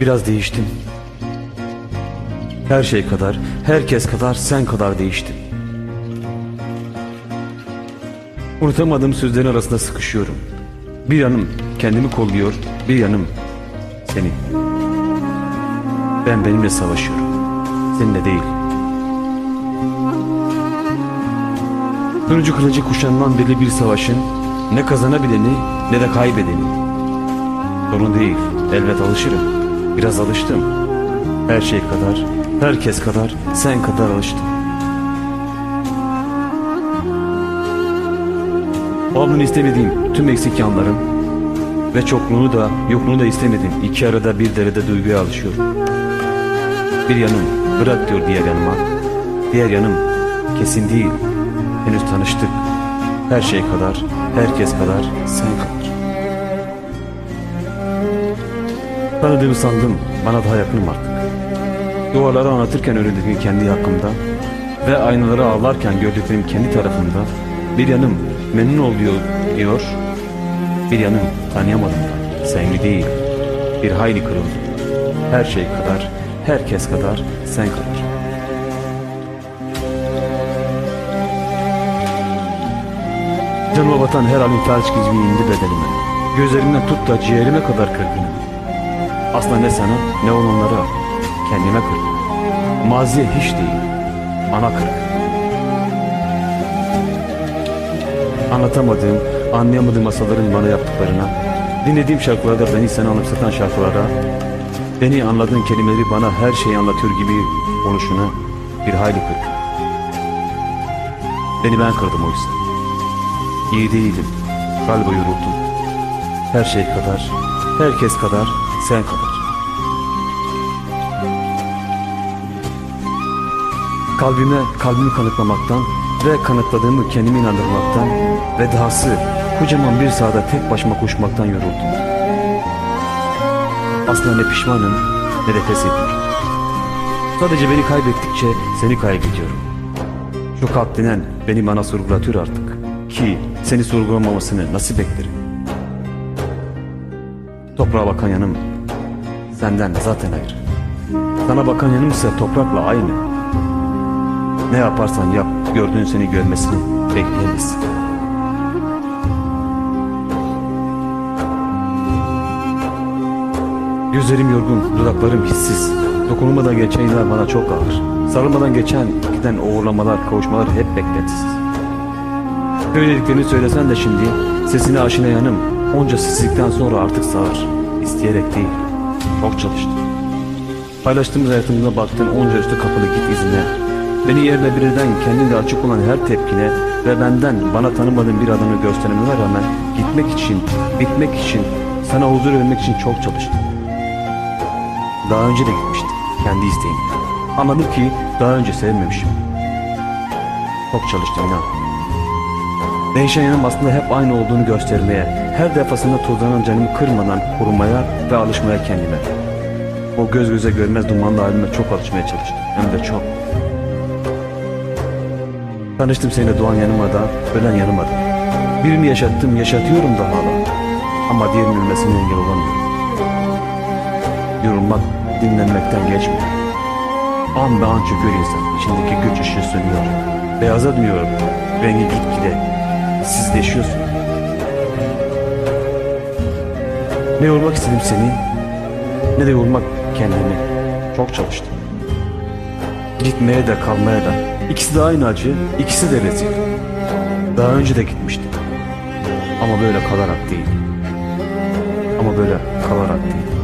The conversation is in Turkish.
Biraz değiştin. Her şey kadar, herkes kadar, sen kadar değiştin. Unutamadığım sözlerin arasında sıkışıyorum. Bir yanım kendimi kolluyor, bir yanım seni. Ben benimle savaşıyorum. Seninle değil. Turuncu kılıcı kuşanılan belli bir savaşın ne kazanabileni ne de kaybedeni. Sorun değil. Elbet alışırım. Biraz alıştım. Her şey kadar, herkes kadar, sen kadar alıştım. Olmanı istemediğim tüm eksik yanlarım ve çokluğunu da yokluğunu da istemedim. İki arada bir derede duyguya alışıyorum. Bir yanım bırak diyor diğer yanıma. Diğer yanım kesin değil. Henüz tanıştık. Her şey kadar, herkes kadar, sen kadar. Tanıdığımı sandım. Bana daha yakınım artık. Duvarları anlatırken öğrendiğim kendi hakkımda ve aynaları ağlarken gördüklerim kendi tarafımda bir yanım memnun ol diyor. Bir yanım tanıyamadım da sevimli değil. Bir hayli kırıldı. Her şey kadar, herkes kadar, sen kadar. Canıma batan her halin felç gibi indi bedenime. Gözlerimden tut da ciğerime kadar kırgınım. Aslında ne sana ne onlara kendime kırgınım. Maziye hiç değil, ana kırık. Anlatamadığım, anlayamadığım masaların bana yaptıklarına, dinlediğim şarkılarda beni sana anımsatan şarkılara, beni anladığın kelimeleri bana her şeyi anlatıyor gibi konuşuna bir hayli kırık. Beni ben kırdım oysa. İyi değilim, galiba yoruldum. Her şey kadar, herkes kadar, sen kadar. Kalbime kalbimi kanıtlamaktan ve kanıtladığımı kendime inandırmaktan ve dahası kocaman bir sahada tek başıma koşmaktan yoruldum. Aslında ne pişmanım ne de pes ediyorum. Sadece beni kaybettikçe seni kaybediyorum. Şu kalp denen beni bana sorgulatıyor artık. Ki seni sorgulamamasını nasıl beklerim? Toprağa bakan yanım senden zaten ayrı. Sana bakan yanım ise toprakla aynı. Ne yaparsan yap, gördüğün seni görmesini bekleyemezsin. Gözlerim yorgun, dudaklarım hissiz. Dokunulmadan geçen yıllar bana çok ağır. Sarılmadan geçen giden uğurlamalar, kavuşmalar hep beklentisiz. Söylediklerini söylesen de şimdi sesine aşina yanım onca sessizlikten sonra artık sağır. İsteyerek değil, çok çalıştım. Paylaştığımız hayatımıza baktın onca üstü kapalı git izine. Beni yerle bir eden kendinde açık olan her tepkine ve benden bana tanımadığın bir adamı göstermeme rağmen gitmek için, bitmek için, sana huzur vermek için çok çalıştım. Daha önce de gitmiştim, kendi isteğimle. Anladım ki daha önce sevmemişim. Çok çalıştım inan. Değişen yanım aslında hep aynı olduğunu göstermeye, her defasında tozlanan canımı kırmadan korumaya ve alışmaya kendime. O göz göze görmez dumanlı halime çok alışmaya çalıştım. Hem de çok. Tanıştım seninle doğan yanıma da, ölen yanıma da. Birini yaşattım, yaşatıyorum da hala. Ama diğerinin ölmesine engel olamıyorum. Yorulmak, dinlenmekten geçmiyor. An be an çöküyor insan. İçindeki güç ışığı sönüyor. Beyaza dönüyor. Rengi gitgide. Sizleşiyorsun. Ne yormak istedim seni, ne de yormak kendimi. Çok çalıştım. Gitmeye de kalmaya da. İkisi de aynı acı, ikisi de rezil. Daha önce de gitmiştim. Ama böyle kalarak değil. Ama böyle kalarak değil.